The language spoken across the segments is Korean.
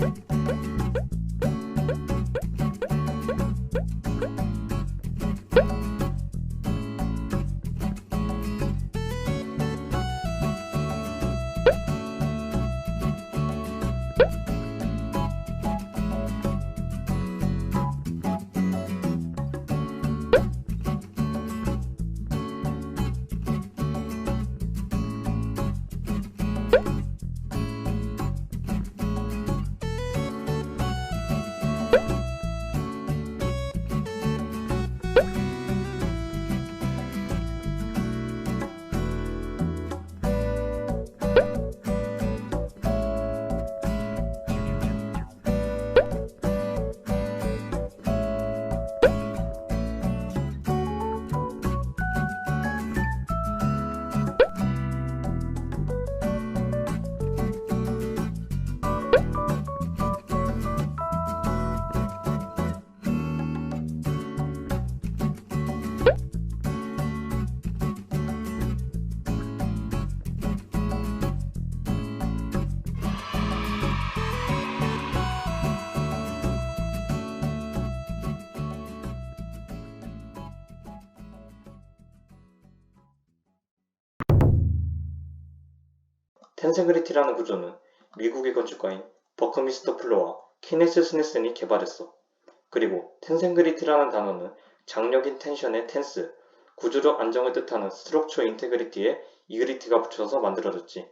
どっち? 텐세그리티라는 구조는 미국의 건축가인 버크미스터 플러와 키네스 스네슨이 개발했어. 그리고 텐센그리티라는 단어는 장력인 텐션의 텐스, 구조적 안정을 뜻하는 스트럭처 인테그리티에 이그리티가 붙여서 만들어졌지.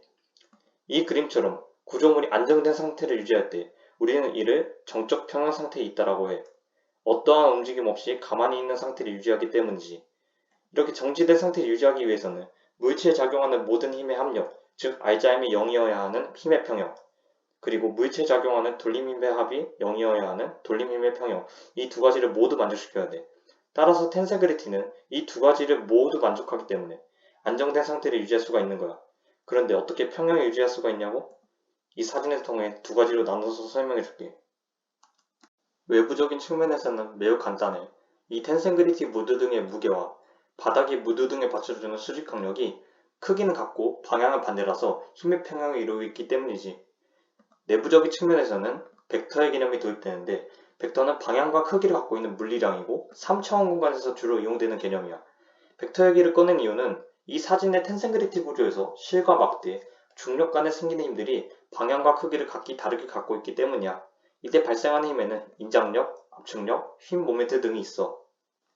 이 그림처럼 구조물이 안정된 상태를 유지할 때 우리는 이를 정적 평형 상태에 있다라고 해. 어떠한 움직임 없이 가만히 있는 상태를 유지하기 때문이지. 이렇게 정지된 상태를 유지하기 위해서는 물체에 작용하는 모든 힘의 합력, 즉 알자임이 0이어야 하는 힘의 평형, 그리고 물체에 작용하는 돌림 힘의 합이 0이어야 하는 돌림 힘의 평형, 이 두 가지를 모두 만족시켜야 돼. 따라서 텐세그리티는 이 두 가지를 모두 만족하기 때문에 안정된 상태를 유지할 수가 있는 거야. 그런데 어떻게 평형을 유지할 수가 있냐고? 이 사진을 통해 두 가지로 나눠서 설명해 줄게. 외부적인 측면에서는 매우 간단해. 이 텐센그리티 무드 등의 무게와 바닥이 무드 등에 받쳐주는 수직 강력이 크기는 같고 방향은 반대라서 힘의 평형을 이루고 있기 때문이지. 내부적인 측면에서는 벡터의 개념이 도입되는데 벡터는 방향과 크기를 갖고 있는 물리량이고 3차원 공간에서 주로 이용되는 개념이야. 벡터 얘기를 꺼낸 이유는 이 사진의 텐센그리티 구조에서 실과 막대, 중력 간에 생기는 힘들이 방향과 크기를 각기 다르게 갖고 있기 때문이야. 이때 발생하는 힘에는 인장력, 압축력, 힘 모멘트 등이 있어.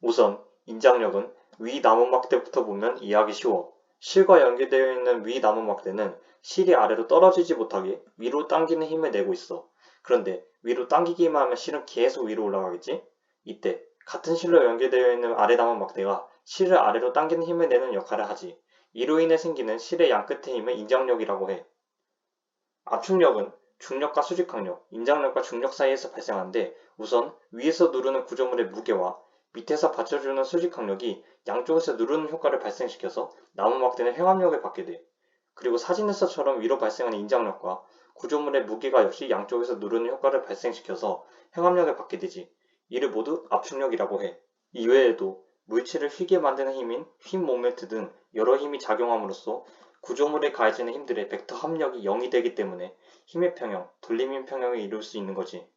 우선 인장력은 위 나무 막대부터 보면 이해하기 쉬워. 실과 연결되어 있는 위 나무 막대는 실이 아래로 떨어지지 못하게 위로 당기는 힘을 내고 있어. 그런데 위로 당기기만 하면 실은 계속 위로 올라가겠지? 이때 같은 실로 연결되어 있는 아래 나무 막대가 실을 아래로 당기는 힘을 내는 역할을 하지. 이로 인해 생기는 실의 양끝의 힘을 인장력이라고 해. 압축력은 중력과 수직항력, 인장력과 중력 사이에서 발생하는데 우선 위에서 누르는 구조물의 무게와 밑에서 받쳐주는 수직항력이 양쪽에서 누르는 효과를 발생시켜서 나무 막대는 횡압력을 받게 돼. 그리고 사진에서처럼 위로 발생하는 인장력과 구조물의 무게가 역시 양쪽에서 누르는 효과를 발생시켜서 횡압력을 받게 되지. 이를 모두 압축력이라고 해. 이외에도 물체를 휘게 만드는 힘인 휨 모멘트 등 여러 힘이 작용함으로써 구조물에 가해지는 힘들의 벡터 합력이 0이 되기 때문에 힘의 평형, 돌림힘 평형을 이룰 수 있는 거지.